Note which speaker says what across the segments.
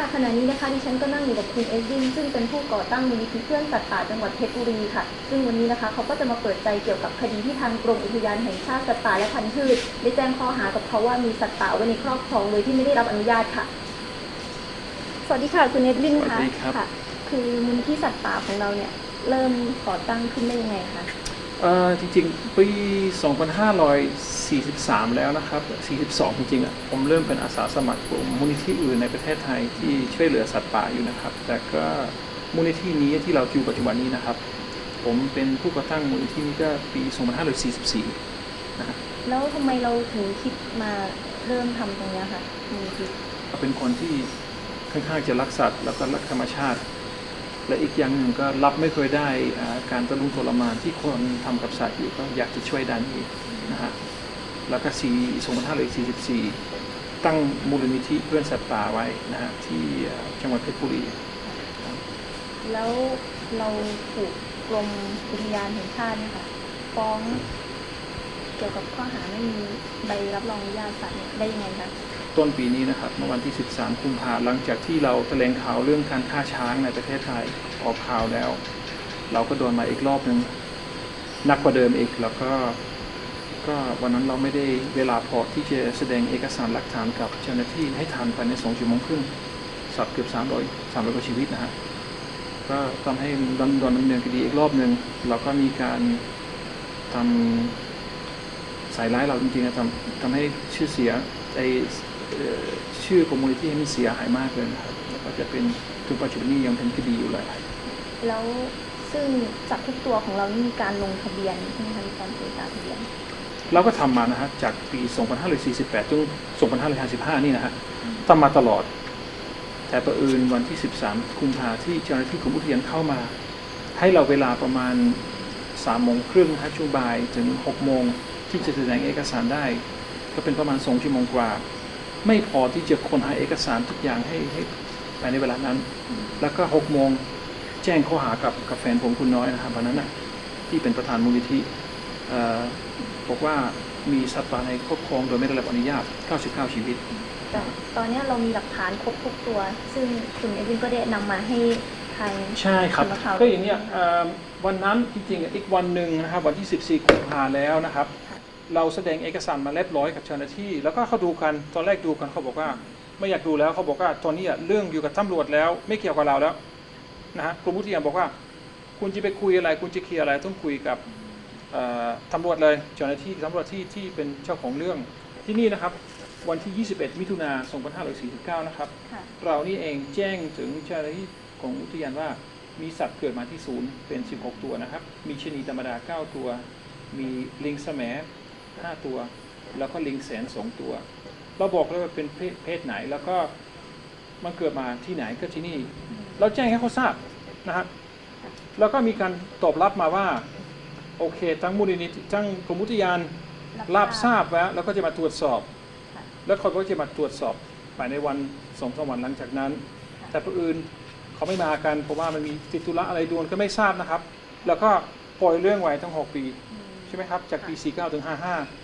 Speaker 1: ค่ะขณะนี้นะคะดิฉันก็นั่งอยู่กับคุณเอดวินซึ่งเป็นผู้ก่อตั้งมูลนิธิเพื่อนสัตว์ป่าจังหวัดเพชรบุรีค่ะ ซึ่งวันนี้นะคะเขาก็จะมาเปิดใจเกี่ยวกับคดีที่ทางกรมอุทยานแห่งชาติสัตว์ป่าและพันธุ์พืชได้แจ้งข้อหากับเขาว่ามีสัตว์ป่าไว้ในครอบครองโดยที่ไม่ได้รับอนุญาตค่ะ สวัสดีค่ะคุณเอดวิน
Speaker 2: สวั
Speaker 1: ค่ะ
Speaker 2: สดีครับ
Speaker 1: ค่ะ คือมูลนิธิสัตว์ป่าของเราเนี่ยเริ่มก่อตั้งขึ้นได้ยังไงคะ
Speaker 2: เอ่อจริงๆ ปี 2543 แล้วนะครับ 42 จริงๆอะผมเริ่มเป็นอาสาสมัครกลุ่มมูลนิธิอื่นในประเทศไทยที่ช่วยเหลือสัตว์ป่าอยู่นะครับ แต่ก็มูลนิธินี้ที่เราอยู่ปัจจุบันนี้นะครับ ผมเป็นผู้ก่อตั้งมูลนิธินี้ก็ปี 2544 นะครับ
Speaker 1: แล้วทำไมเราถึงคิดมาเริ่มทำตรงเนี้ยค่ะมูลนิธิ
Speaker 2: เป็นคนที่ค่อนข้างจะรักสัตว์แล้วก็รักธรรมชาติ และอีกอย่างหนึ่งก็รับไม่เคยได้การตะลุมทรมานที่คนทำกับสัตว์อยู่ก็อยากจะช่วยด้านนี้นะฮะแล้วก็สี2544ตั้งมูลนิธิเพื่อนสัตว์ป่าไว้นะฮะที่จังหวัดเพชรบุรี
Speaker 1: แล้วเราถูกกรมอุทยานแห่งชาติเนี่ยค่ะฟ้องเกี่ยวกับข้อหาไม่มีใบรับรองอนุญาตสัตว์ได้ยังไงคะ
Speaker 2: ต้นปีนี้นะครับเมื่อวันที่ 13 กุมภาหลังจากที่เราแถลงข่าวเรื่องการฆ่าช้างในประเทศไทยออกข่าวแล้ว เราก็โดนมาอีกรอบหนึ่งนักกว่าเดิมอีกแล้วก็ก็วันนั้นเราไม่ได้เวลาพอที่จะแสดงเอกสารหลักฐานกับเจ้าหน้าที่ให้ทันภายใน2ชั่วโมงครึ่งสัตว์เกือบ300 300กว่าชีวิตนะฮะก็ทำให้ดำโดนดำเนินคดีอีกรอบหนึ่งเราก็มีการทำสายร้ายเราจริงๆนะทำทำให้ชื่อเสียไอ ชื่อคอมมูนิตี้มันเสียหายมากเลยนะครับแล้วก็จะเป็นถึงปัจจุบันนี้ยังเป็นคดีอยู่เลย
Speaker 1: แล้วซึ่งสัตว์ทุกตัวของเรานี่มีการลงทะเบียนใช่ไหมคะมีการเสียการทะเบียน
Speaker 2: เราก็ทำมานะฮะจากปี 2548 จน 2555 นี่นะฮะทำมาตลอด แต่ประเอิญวันที่ 13 กุมภาที่เจ้าหน้าที่กรมอุทยานเข้ามา ให้เราเวลาประมาณ3โมงครึ่งนะฮะช่วงบ่ายถึง 6 โมงที่จะแสดงเอกสารได้ ก็เป็นประมาณ2ชั่วโมงกว่า ไม่พอที่จะค้นหาเอกสารทุกอย่างให้ให้ภายในเวลานั้น แล้วก็6โมงแจ้งข้อหากับกับแฟนผมคุณน้อยนะครับวันนั้นนะที่เป็นประธานมูลนิธิเอ่อบอกว่ามีสัตว์ป่าในครอบครองโดยไม่ได้รับอนุญาต 99 ชีวิต
Speaker 1: แต่ตอนเนี้ยเรามีหลักฐานครบทุกตัว ซึ่งคุณเอดวินก็ได้นำมาให้ทาง
Speaker 2: ใช่ครับ
Speaker 1: สำนักข่าว
Speaker 2: ก็อย่างเนี้ยเอ่อวันนั้นจริงๆอะอีกวันหนึ่งนะครับวันที่ 14 กุมภาแล้วนะครับ เราแสดงเอกสารมาเรียบร้อยกับเจ้าหน้าที่ แล้วก็เขาดูกันตอนแรกดูกันเขาบอกว่า ไม่อยากดูแล้วเขาบอกว่าตอนนี้อะเรื่องอยู่กับตำรวจแล้ว ไม่เกี่ยวกับเราแล้วนะฮะกรมอุทยานบอกว่า คุณจะไปคุยอะไร คุณจะเคลียร์อะไรต้องคุยกับเอ่อตำรวจเลยเจ้าหน้าที่ตำรวจที่ที่เป็นเจ้าของเรื่องที่นี่นะครับ วันที่ 21 มิถุนา2549 นะครับ
Speaker 1: ค่ะ
Speaker 2: เรานี่เองแจ้งถึงเจ้าหน้าที่ของอุทยานว่ามีสัตว์เกิดมาที่ศูนย์เป็น 16 ตัวนะครับ มีชะนีธรรมดา 9 ตัว มีลิงแสม 5 ตัว แล้วก็ลิงแสน2ตัว เราบอกเลยว่าเป็นเพศเพศไหนแล้วก็มันเกิดมาที่ไหนก็ที่นี่ เราแจ้งให้เขาทราบนะครับแล้วก็มีการตอบรับมาว่า โอเค ทั้งมูลนิธิทั้งกรมอุทยานรับทราบแล้ว แล้วก็จะมาตรวจสอบ
Speaker 1: ค่ะ
Speaker 2: แล้วเขาก็จะมาตรวจสอบภายในวันสองสามวันหลังจากนั้น แต่ผู้อื่นเขาไม่มากันเพราะว่ามันมีติดธุระอะไรด่วนก็ไม่ทราบนะครับ แล้วก็ปล่อยเรื่องไว้ทั้ง6ปี ใช่ไหมครับจากปี 49 ถึง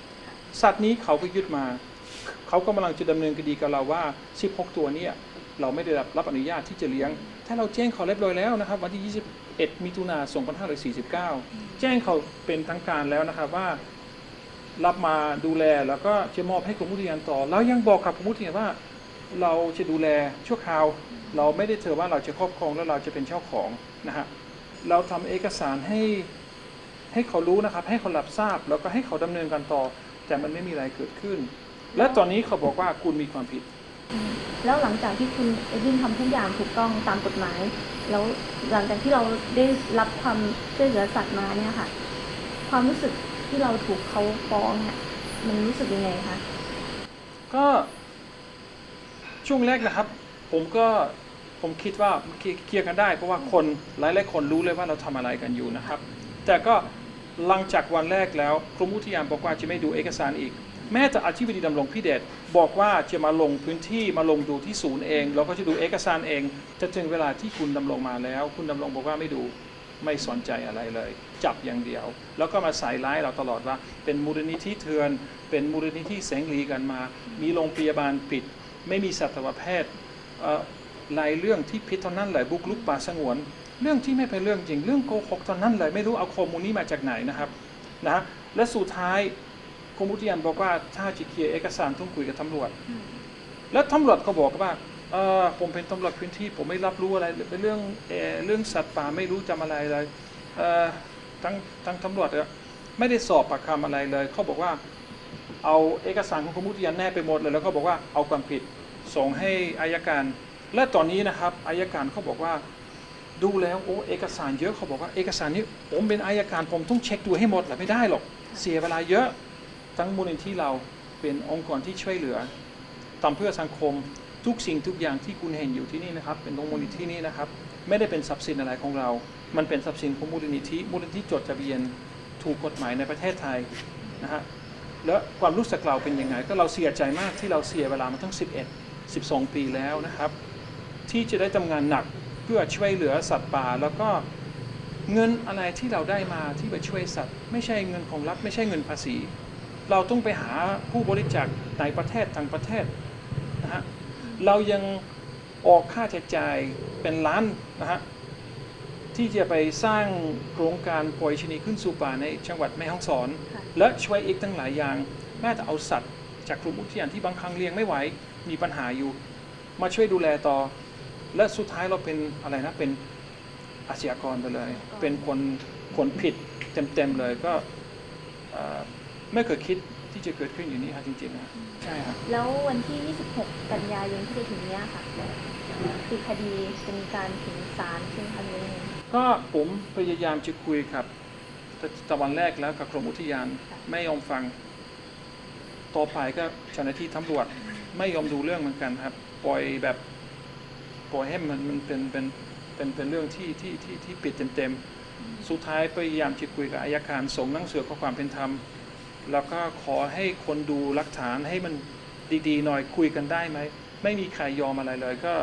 Speaker 2: 55 สัตว์นี้เขาก็ยึดมา เขาก็กำลังจะดำเนินคดีกับเราว่า 16 ตัวเนี้เราไม่ได้รับรับอนุญาตที่จะเลี้ยง ถ้าเราแจ้งเขาเรียบร้อยแล้วนะครับ วันที่ 21 มิถุนา2549 แจ้งเขาเป็นทางการแล้วนะครับว่ารับมาดูแลแล้วก็จะมอบให้กรมอุทยานต่อ แล้วยังบอกกับกรมอุทยานว่า เราจะดูแลชั่วคราว เราไม่ได้เถือว่าเราจะครอบครองแล้วเราจะเป็นเจ้าของนะฮะเราทำเอกสารให้ ให้เขารู้นะครับ ให้เขารับทราบแล้วก็ให้เขาดำเนินการต่อ แต่มันไม่มีอะไรเกิดขึ้น และตอนนี้เขาบอกว่าคุณมีความผิด
Speaker 1: อืมแล้วหลังจากที่คุณเอดวินทำทุกอย่างถูกต้องตามกฎหมาย แล้วหลังจากที่เราได้รับความช่วยเหลือสัตว์มาเนี่ยค่ะ ความรู้สึกที่เราถูกเขาฟ้องเนี่ยมันรู้สึกยังไงคะ
Speaker 2: ก็ช่วงแรกนะครับ ผมก็ผมคิดว่าเคลียร์เคลียร์กันได้ เพราะว่าคนหลายหลายๆคนรู้เลยว่าเราทำอะไรกันอยู่นะครับ แต่ก็หลังจากวันแรกแล้วกรมอุทยานบอกว่าจะไม่ดูเอกสารอีก แม้แต่อธิบดีดำรงพิเดชบอกว่าจะมาลงพื้นที่มาลงดูที่ศูนย์เองแล้วก็จะดูเอกสารเองจะถึงเวลาที่คุณดำรงมาแล้ว คุณดำรงบอกว่าไม่ดูไม่สนใจอะไรเลย จับอย่างเดียว แล้วก็มาใส่ร้ายเราตลอดว่า เป็นมูลนิธิเถื่อน เป็นมูลนิธิแสงลีกันมา มีโรงพยาบาลปิด ไม่มีสัตวแพทย์หลายเรื่องที่ผิดเท่านั้นเลายบุกลุกป่าสงวน เรื่องที่ไม่เป็นเรื่องจริง เรื่องโกหกเท่านั้นเลยไม่รู้เอาข้อมูลนี้มาจากไหนนะครับนะและสุดท้ายกรมอุทยานบอกว่าถ้าจะเคียเอกสารต้องคุยกับตำรวจ แล้วตำรวจก็บอกว่าเออผมเป็นตำรวจพื้นที่ ผมไม่รับรู้อะไรเป็นเรื่องเอเรื่องสัตว์ป่าไม่รู้จำอะไรเลยเออทั้งทั้งตำรวจอะไม่ได้สอบปากคำอะไรเลย เขาบอกว่าเอาเอกสารของกรมอุทยานแนบไปหมดเลย แล้วก็บอกว่าเอาความผิดส่งให้อายการ และตอนนี้นะครับอายการเขาบอกว่า ดูแล้วโอ้เอกสารเยอะเขาบอกว่าเอกสารนี้ผมเป็นอายการผมต้องเช็คดูให้หมดแหละไม่ได้หรอก เสียเวลาเยอะทั้งมูลนิธิเราเป็นองค์กรที่ช่วยเหลือทำเพื่อสังคมทุกสิ่งทุกอย่างที่คุณเห็นอยู่ที่นี่นะครับ เป็นตรงมูลนิธินี้นะครับ ไม่ได้เป็นทรัพย์สินอะไรของเรา มันเป็นทรัพย์สินของมูลนิธิมูลนิธิจดทะเบียนถูกกฎหมายในประเทศไทยนะฮะแล้วความรู้สึกเราเป็นยังไง ก็เราเสียใจมากที่เราเสียเวลามาทั้ง 11 12 ปีแล้วนะครับ ที่จะได้ทำงานหนัก เพื่อช่วยเหลือสัตว์ป่า แล้วก็เงินอะไรที่เราได้มาที่ไปช่วยสัตว์ ไม่ใช่เงินของรัฐไม่ใช่เงินภาษี เราต้องไปหาผู้บริจาคในประเทศต่างประเทศนะฮะเรายังออกค่าใช้จ่ายเป็นล้านนะฮะที่จะไปสร้างโครงการปล่อยชนีขึ้นสู่ป่าในจังหวัดแม่ฮ่องสอน
Speaker 1: ค่ะ
Speaker 2: และช่วยอีกตั้งหลายอย่างแม้แต่เอาสัตว์ จากกลุ่มอุทยานที่บางครั้งเลี้ยงไม่ไหวมีปัญหาอยู่ มาช่วยดูแลต่อ และสุดท้ายเราเป็นอะไรนะเป็นอาชญากรไปเลย เป็นคนคนผิดเต็มๆเลยก็เอ่อไม่เคยคิดที่จะเกิดขึ้นอย่างนี้ครับจริงๆนะใช่ครับ
Speaker 1: แล้ววันที่ 26 กันยายนที่จะถึงเนี้ยค่ะคือคดีจะมีการถึงศาลใช่ไหมคะหรือยังไง
Speaker 2: ก็ผมพยายามจะคุยกับตะวันแรกแล้วกับกรมอุทยานไม่ยอมฟัง ต่อไปก็เจ้าหน้าที่ตำรวจไม่ยอมดูเรื่องเหมือนกันครับ ปล่อยแบบ ปล่อยให้มันมันเป็นเป็นเป็นเป็นเรื่องที่ที่ที่ที่ปิดเต็มๆ สุดท้ายพยายามจะคุยกับอายการส่งหนังสือขอความเป็นธรรม แล้วก็ขอให้คนดูหลักฐานให้มันดีๆหน่อยคุยกันได้ไหม ไม่มีใครยอมอะไรเลยก็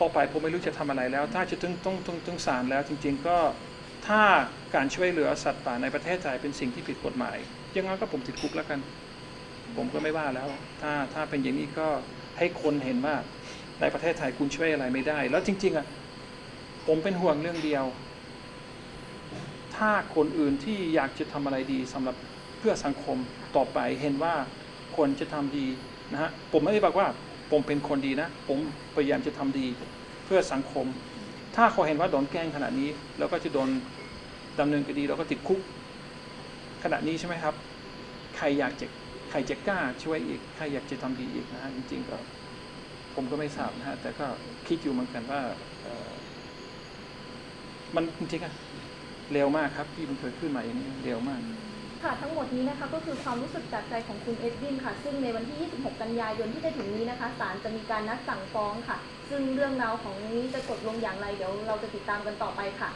Speaker 2: ต่อไปผมไม่รู้จะทำอะไรแล้ว ถ้าจะต้องต้องต้องต้องศาลแล้วจริง ๆก็ถ้าการช่วยเหลือสัตว์ป่าในประเทศไทยเป็นสิ่งที่ผิดกฎหมายอยังงั้นก็ผมติดคุกแล้วกัน ผมก็ไม่ว่าแล้ว ถ้าถ้าเป็นอย่างนี้ก็ให้คนเห็นว่า ในประเทศไทยคุณช่วยอะไรไม่ได้ แล้วจริง ๆอะผมเป็นห่วงเรื่องเดียว ถ้าคนอื่นที่อยากจะทำอะไรดีสำหรับเพื่อสังคมต่อไปเห็นว่าคนจะทำดีนะฮะผมไม่ได้บอกว่าผมเป็นคนดีนะ ผมพยายามจะทำดีเพื่อสังคม ถ้าเขาเห็นว่าโดนแกล้งขนาดนี้ แล้วก็จะโดนดำเนินคดีแล้วก็ติดคุกขนาดนี้ใช่ไหมครับ ใครอยากจะใครจะกล้าช่วยอีก ใครอยากจะทำดีอีกนะฮะจริงๆก็ ผมก็ไม่ทราบนะฮะแต่ก็คิดอยู่เหมือนกันว่ามันจริงอะเร็วมากครับที่มันเกิดขึ้นมาอย่างนี้เร็วมาก
Speaker 1: ค่ะทั้งหมดนี้นะคะก็คือความรู้สึกจากใจของคุณเอ็ดวินค่ะ ซึ่งในวันที่ 26 กันยายนที่จะถึงนี้นะคะศาลจะมีการนัดสั่งฟ้องค่ะ ซึ่งเรื่องราวของนี้จะจบลงอย่างไรเดี๋ยวเราจะติดตามกันต่อไปค่ะ